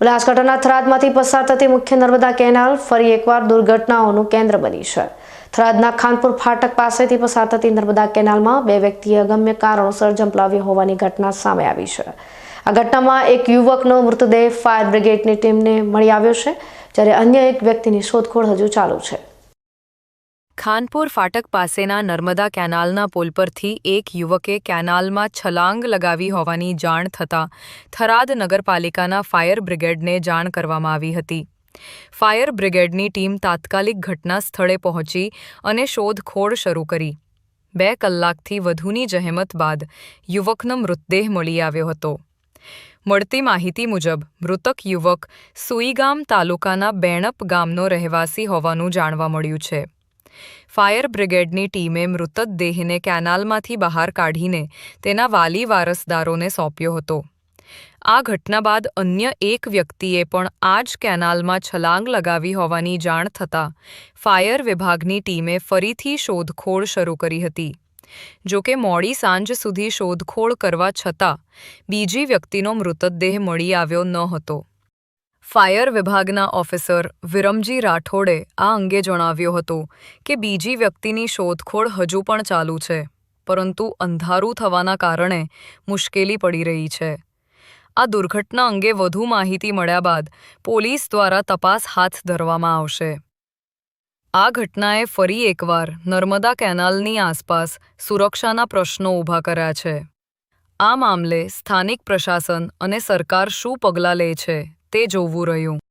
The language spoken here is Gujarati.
બનાસકાંઠાના થરાદમાંથી પસાર થતી મુખ્ય નર્મદા કેનાલ ફરી એકવાર દુર્ઘટનાઓનું કેન્દ્ર બની છે. થરાદના ખાનપુર ફાટક પાસેથી પસાર થતી નર્મદા કેનાલમાં બે વ્યક્તિએ અગમ્ય કારણોસર ઝંપલાવ્યો હોવાની ઘટના સામે આવી છે. આ ઘટનામાં એક યુવકનો મૃતદેહ ફાયર બ્રિગેડની ટીમને મળી આવ્યો છે, જ્યારે અન્ય એક વ્યક્તિની શોધખોળ હજુ ચાલુ છે. ખાનપુર ફાટક પાસેના નર્મદા કેનાલના પુલ પરથી એક યુવકે કેનાલમાં છલાંગ લગાવી હોવાની જાણ થતાં થરાદ નગરપાલિકાના ફાયર બ્રિગેડને જાણ કરવામાં આવી હતી. ફાયર બ્રિગેડની ટીમ તાત્કાલિક ઘટના સ્થળે પહોંચી અને શોધખોળ શરૂ કરી. બે કલાકથી વધુની જહેમત બાદ યુવકનો મૃતદેહ મળી આવ્યો હતો. મળતી માહિતી મુજબ, મૃતક યુવક સુઈગામ તાલુકાના બેણપ ગામનો રહેવાસી હોવાનું જાણવા મળ્યું છે. ફાયર બ્રિગેડની ટીમે મૃતદેહને કેનાલમાંથી બહાર કાઢીને તેના વાલી વારસદારોને સોંપ્યો હતો. આ ઘટના બાદ અન્ય એક વ્યક્તિએ પણ આ જ કેનાલમાં છલાંગ લગાવી હોવાની જાણ થતાં ફાયર વિભાગની ટીમે ફરીથી શોધખોળ શરૂ કરી હતી. જો કે મોડી સાંજ સુધી શોધખોળ કરવા છતાં બીજી વ્યક્તિનો મૃતદેહ મળી આવ્યો ન હતો. ફાયર વિભાગના ઓફિસર વિરમજી રાઠોડે આ અંગે જણાવ્યું હતું કે બીજી વ્યક્તિની શોધખોળ હજુ પણ ચાલુ છે, પરંતુ અંધારું થવાના કારણે મુશ્કેલી પડી રહી છે. આ દુર્ઘટના અંગે વધુ માહિતી મળ્યા બાદ પોલીસ દ્વારા તપાસ હાથ ધરવામાં આવશે. આ ઘટનાએ ફરી એકવાર નર્મદા કેનાલની આસપાસ સુરક્ષાના પ્રશ્નો ઊભા કર્યા છે. આ મામલે સ્થાનિક પ્રશાસન અને સરકાર શું પગલાં લે છે તે જોવું રહ્યું.